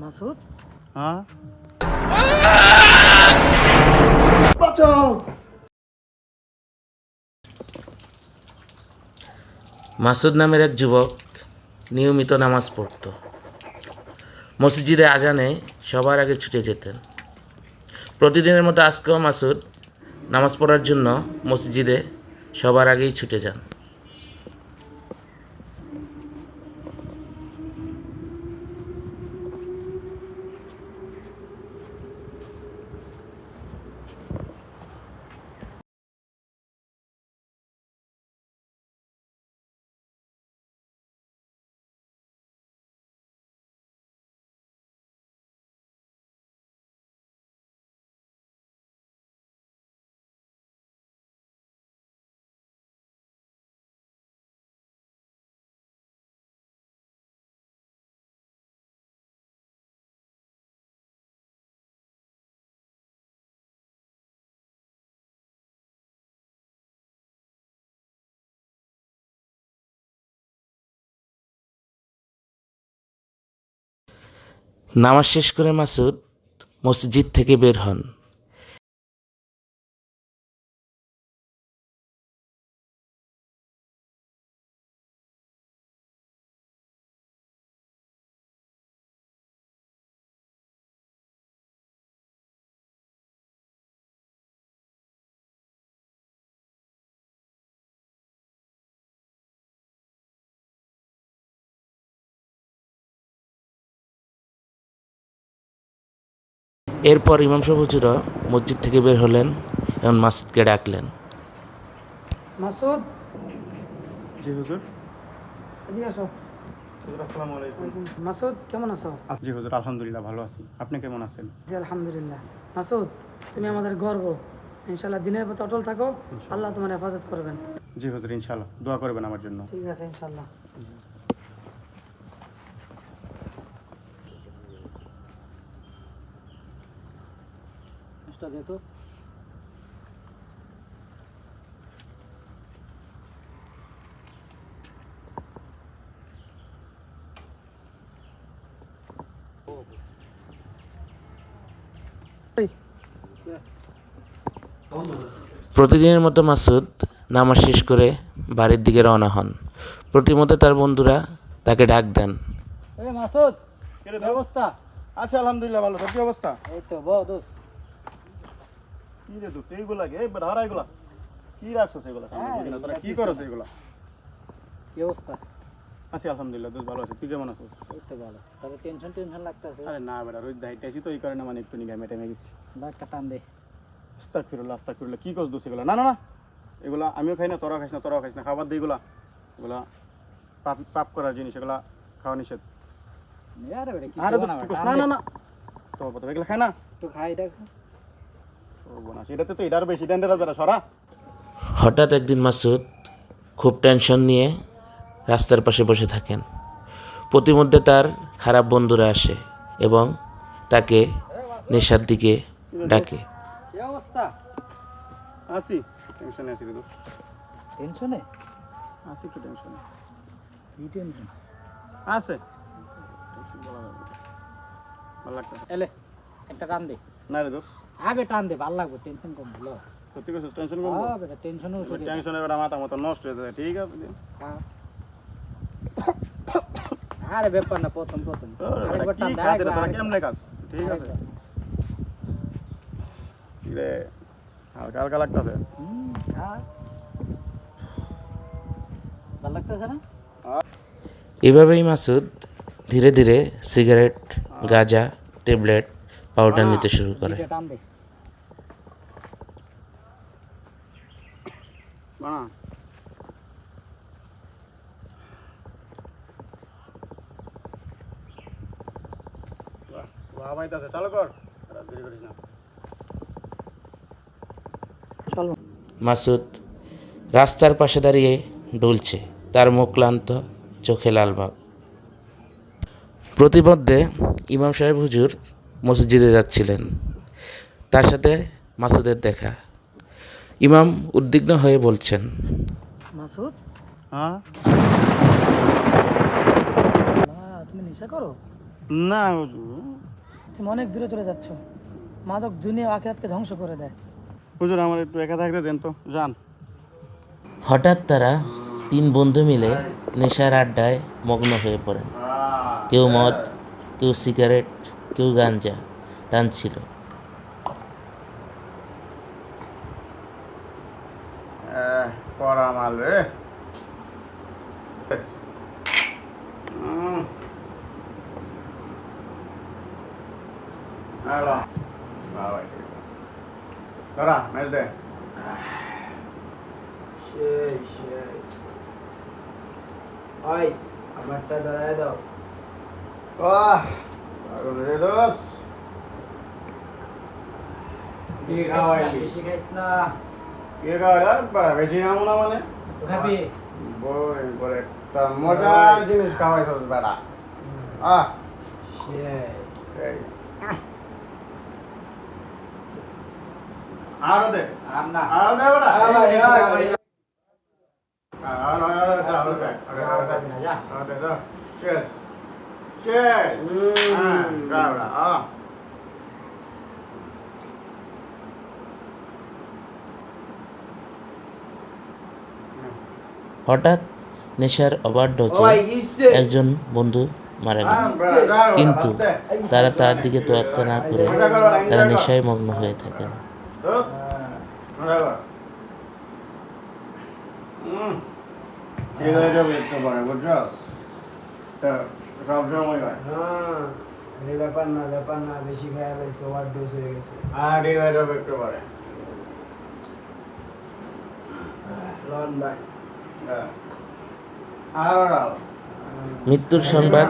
মাসুদ হ্যাঁ মাসুদ নামের এক যুবক নিয়মিত নামাজ পড়ত। মসজিদে আজানে সবার আগে ছুটে যেতেন। প্রতিদিনের মতো আজকেও মাসুদ নামাজ পড়ার জন্য মসজিদে সবার আগেই ছুটে যান। নামাজ শেষ করে মাসুদ মসজিদ থেকে বের হন। এরপর ইমাম সাহেব হুজুরও মসজিদ থেকে বের হলেন এবং মাসুদকে ডাকলেন। মাসুদ? জি হুজুর। এদিকে আসো। হুজুর মাসুদ কেমন আছো? জি হুজুর আলহামদুলিল্লাহ ভালো আছি। আপনি কেমন আছেন? জি আলহামদুলিল্লাহ। মাসুদ তুমি আমাদের গর্ব। ইনশাল্লাহ দিনের পথে অটল থাকো। আল্লাহ তোমার হেফাজত করবেন। জি হুজুর ইনশাআল্লাহ। দোয়া করবেন আমার জন্য। ঠিক আছে ইনশাল্লাহ যেহেতু প্রতিদিনের মতো মাসুদ নামাজ শেষ করে বাড়ির দিকে রওনা হন। প্রতিমধ্যে তার বন্ধুরা তাকে ডাক দেন। এই মাসুদ অবস্থা? আচ্ছা আলহামদুলিল্লাহ ভালো। অবস্থা? এই তো দোষ কি রে এইগুলা কে হারা এগুলা কি তোরা এগুলা কি কিছু করো কি অবস্থা আলহামদুলিল্লাহ দোস্ত ভালো আছে তুই কেমন আছো এই তো ভালো তবে টেনশন টেনশন লাগতেছে আরে না বেটা রোজ দাইতে আছি তো এই কারণে মানে একটু গেছি দে কি করছ দোষ এগুলা না না না এগুলা আমিও খাই না তোরাও খাইস না তোরাও খাইস না খাবার দিই এগুলা এগুলা পাপ পাপ করার জিনিস এগুলা খাওয়া নিষেধ আরে বেটা কি না না না তো এগুলা খায় না একটু খাই দেখ সেটাতে তো এটার বেশি সরা। হঠাৎ একদিন মাসুদ খুব টেনশন নিয়ে রাস্তার পাশে বসে থাকেন। প্রতিমধ্যে তার খারাপ বন্ধুরা আসে এবং তাকে নেশার দিকে ডাকে। অবস্থা? আসি। টেনশনে আছি রে টেনশনে আসি একটু টেনশনে কি টেনশন আছে। ভালো লাগতেছে এলে একটা টান দে। না রে দোস্ত। আগে টান দে ভালো লাগবে টেনশন কম ভালো সত্যি কথা টেনশন করব হ্যাঁ বেটা টেনশনও ওষুধ টেনশনে বেটা মাথা মতো নষ্ট হয়ে যায় ঠিক আছে? খা আরে ব্যাপার না প্রথম প্রথম। ওরে আরেকবার কি টান দে খাস তোরা কেমনে খাস? ঠিক আছে? আরেকবার। কি রে? হালকা হালকা লাগতেছে? হুম, খা। ভালো লাগতেছে না? এভাবেই মাসুদ ধীরে ধীরে সিগারেট গাঁজা ট্যাবলেট পাউডার নিতে শুরু করে দুইটা টান দে বানা। বাহ, বাহ পাইতাছে চালু কর। দেরি করিস না। চলো। মাসুদ রাস্তার পাশে দাঁড়িয়ে ডুলছে তার মুখ ক্লান্ত চোখে লাল ভাব। প্রতিমধ্যে ইমাম সাহেব হুজুর মসজিদে যাচ্ছিলেন। তার সাথে মাসুদের দেখা। ইমাম উদ্বিগ্ন হয়ে বলছেন মাসুদ? হ্যাঁ? তুমি নেশা করো? না তুমি অনেক দূরে চলে যাচ্ছ। মাদক দুনিয়া ও আখিরাতকে ধ্বংস করে দেয়। হুজুর আমার একটু একা থাকতে দেন তো। যান। হঠাৎ তারা তিন বন্ধু মিলে নেশার আড্ডায় মগ্ন হয়ে পড়েন। কেউ মদ কেউ সিগারেট কেউ গাঞ্জা টানছিল। করা মাল রে দাঁড়া মেল দে। ওই আমারটা ধরায় দাও। বাহ দারুণ রে দোস কি খাওয়াইলি বেশি খাইস না। কি খাওয়াইলা বড় বেশি খাব না মানে খাবি বই বলে একটা মজার জিনিস খাওয়াইছস বেড়া আহ সেই এই আরও দে আর না আরও দে বেড়া আরে, আরে, আরে। আরও আরও দে আরও দে আরও দে না, যা। আরও দে দাও cheers. Cheers. হ্যাঁ যা বেড়া আহ হঠাৎ নেশার ওভার ডোজে একজন বন্ধু মারা গেল হ্যাঁ কিন্তু তারা তার দিকে তোয়াক্কা না করে তারা নেশায় মগ্ন হয়ে থাকে হয়ে হয় হ্যাঁ ব্যাপার না ব্যাপার না বেশি ওভার ডোজ হয়ে গেছে হ্যাঁ হয়ে একটু পরে লন হ্যাঁ আরও মৃত্যুর সংবাদ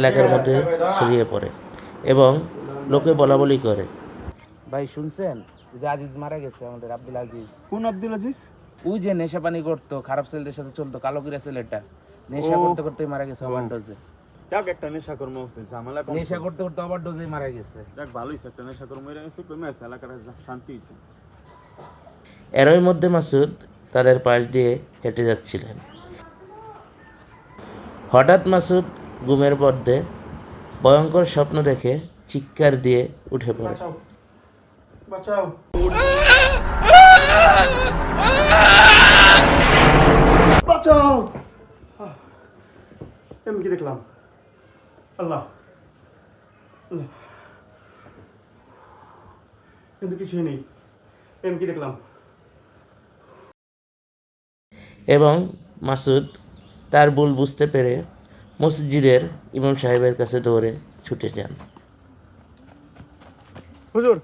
এলাকার মধ্যে ছড়িয়ে পড়ে এবং লোকে বলা বলি করে। ভাই শুনছেন? যে আজিজ মারা গেছে আমাদের আব্দুল আজিজ। কোন আব্দুল আজিজ? ওই যে নেশা পানি করতো খারাপ ছেলেদের সাথে চলতো কালো কিরা ছেলেটা। নেশা করতে করতে মারা গেছে ওভার ডোজে যাক একটা নেশা কর্ম হচ্ছে ঝামেলা কম নেশা করতে করতে ওভার ডোজে মারা গেছে। যাক ভালোই হয়েছে একটা নেশা কর্ম হয়ে গেছে কমে আছে এলাকার শান্তি হয়েছে এরই মধ্যে মাসুদ তাদের পাশ দিয়ে হেঁটে যাচ্ছিলেন। হঠাৎ মাসুদ ঘুমের মধ্যে ভয়ঙ্কর স্বপ্ন দেখে চিৎকার দিয়ে উঠে পড়ে। আমি কি দেখলাম? আল্লাহ। কিন্তু কিছুই নেই। আমি কি দেখলাম? এবং মাসুদ তার ভুল বুঝতে পেরে মসজিদের ইমাম সাহেবের কাছে দৌড়ে ছুটে যান। হুজুর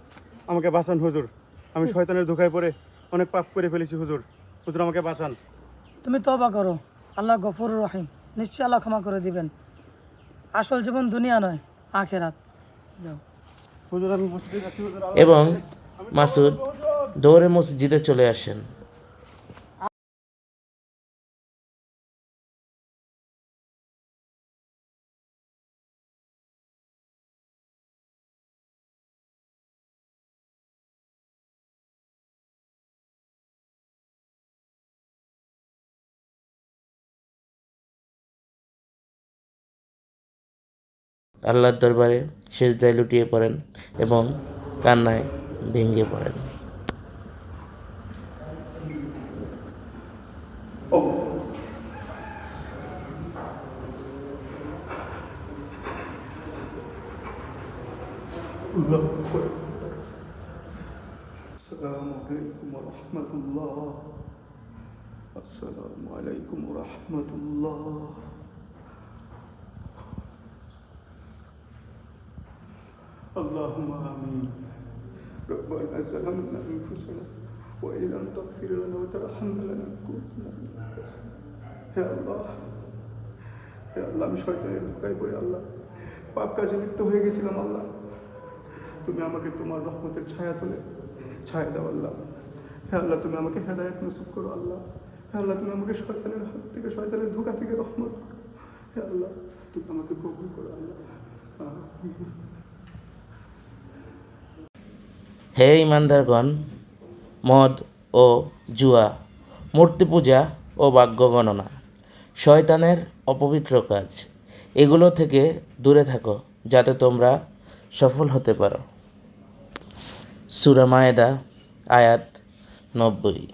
আমাকে বাঁচান হুজুর। আমি শয়তানের ধোকায় পড়ে অনেক পাপ করে ফেলেছি হুজুর। হুজুর আমাকে বাঁচান। তুমি তবা করো। আল্লাহ গফর রহিম। নিশ্চয়ই আল্লাহ ক্ষমা করে দিবেন। আসল জীবন দুনিয়া নয় আখেরাত। যাও। হুজুর আমি মসজিদে যাচ্ছি হুজুর। এবং মাসুদ দৌড়ে মসজিদে চলে আসেন। আল্লাহর দরবারে সেজদায় লুটিয়ে পড়েন এবং কান্নায় ভেঙে পড়েন السلام عليكم ورحمة الله السلام عليكم ورحمة الله اللهم آمين ربنا ظلمنا أنفسنا وإن لم تغفر لنا وترحمنا لنكونن من الخاسرين يا الله হে আল্লাহ আমি শয়তানের ধোকায় পড়ে আল্লাহ পাপ কাজে লিপ্ত হয়ে গেছিলাম আল্লাহ তুমি আমাকে তোমার রহমতের ছায়া তোলে ছায়া দাও আল্লাহ হে আল্লাহ তুমি আমাকে হেদায়ত নসিব করো আল্লাহ হে আল্লাহ তুমি আমাকে শয়তানের হাত থেকে শয়তানের ধোকা থেকে রহমত করো হে আল্লাহ তুমি আমাকে কবুল করো আল্লাহ আমিন। হে ইমানদারগণ, মদ ও জুয়া, মূর্তি পূজা ও বাক্য গণনা, শয়তানের অপবিত্র কাজ, এগুলো থেকে দূরে থাকো যাতে তোমরা সফল হতে পারো। সুরামায়দা আয়াত নব্বই।